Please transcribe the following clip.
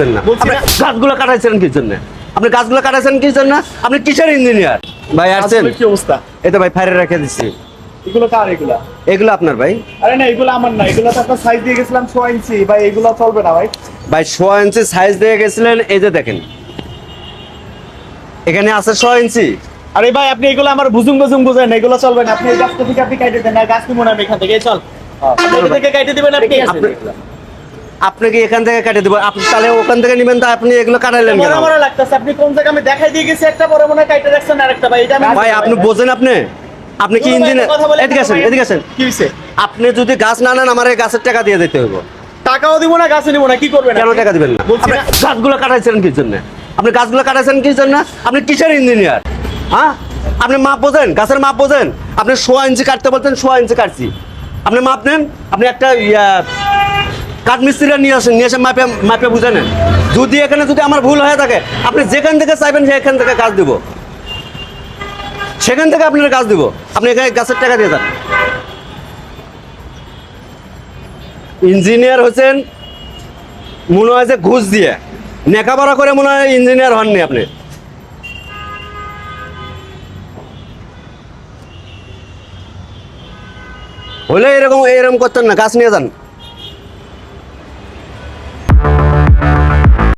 আপনি গাছগুলো কাটাইছেন কি জন্য? আপনি গাছগুলো কাটাইছেন কি জন্য? আপনি কিসের ইঞ্জিনিয়ার ভাই আসছেন? কি অবস্থা? এই তো ভাই ফায়ারে রেখে দিচ্ছি এগুলো কার এগুলা? এগুলো আপনার ভাই? আরে না এগুলো আমার না। এগুলো তো আপনার সাইজ দিয়ে গেছিলাম ছয় ইঞ্চি ভাই এগুলো চলবে না ভাই। ভাই ছ ইঞ্চি সাইজ দিয়ে গেছিলেন এই যে দেখেন। এখানে আছে ছ ইঞ্চি আরে ভাই আপনি এগুলো আমার বুজুং বুজুং বুঝেন এগুলো চলবে না। আপনি এই গাছটা থেকে আপনি কাটে দেন না গাছ নিবো না আমি এখান থেকে। চল। আপনি থেকে কাটে দিবেন আপনি আপনি- আপনি কি এখান থেকে কাটে দেবো? আপনি তাহলে ওখান থেকে নেবেন তো আপনি এগুলো কাটাইলেন কেন? মনে লাগতেছে। আপনি কোন জায়গায় আমি দেখাই দিয়ে গেছি একটা বড় মনে কাটে রাখছেন আরেকটা। ভাই এটা ভাই আপনি বোঝেন আপনি? আপনি কি ইঞ্জিনিয়ার বলে এদিকে আসেন এদিকে আসেন। কি হইছে? আপনি যদি গাছ না নেন আমার এই গাছের টাকা দিয়ে দিতে হবে টাকাও দিব না গাছে নিব না কি করবেন কেন টাকা দিবেন না? আপনি গাছগুলো কাটাইছেন কি জন্য? আপনি গাছগুলো কাটাইছেন কি জন্য? আপনি কিসের ইঞ্জিনিয়ার হ্যাঁ? আপনি মাপ বোঝেন গাছের মাপ বোঝেন। আপনি সোয়া ইঞ্চি কাটতে বলতেন সোয়া ইঞ্চি কাটছি। আপনি মাপ নেন আপনি একটা ইয়া কাঠ মিস্ত্রিরা নিয়ে আসেন, নিয়ে এসে মাপে মাপে বুঝে নেন। যদি এখানে যদি আমার ভুল হয়ে থাকে, আপনি যেখান থেকে চাইবেন সেখান থেকে কাজ দিব। সেখান থেকে আপনার কাজ দিব। আপনি এখানে গাছের টাকা দিয়ে যান। ইঞ্জিনিয়ার হচ্ছেন, মনে হয় যে ঘুষ দিয়ে। নেকাপড়া করে মনে হয় ইঞ্জিনিয়ার হননি আপনি। হলে এরকম এরকম করতেন না, গাছ নিয়ে যান।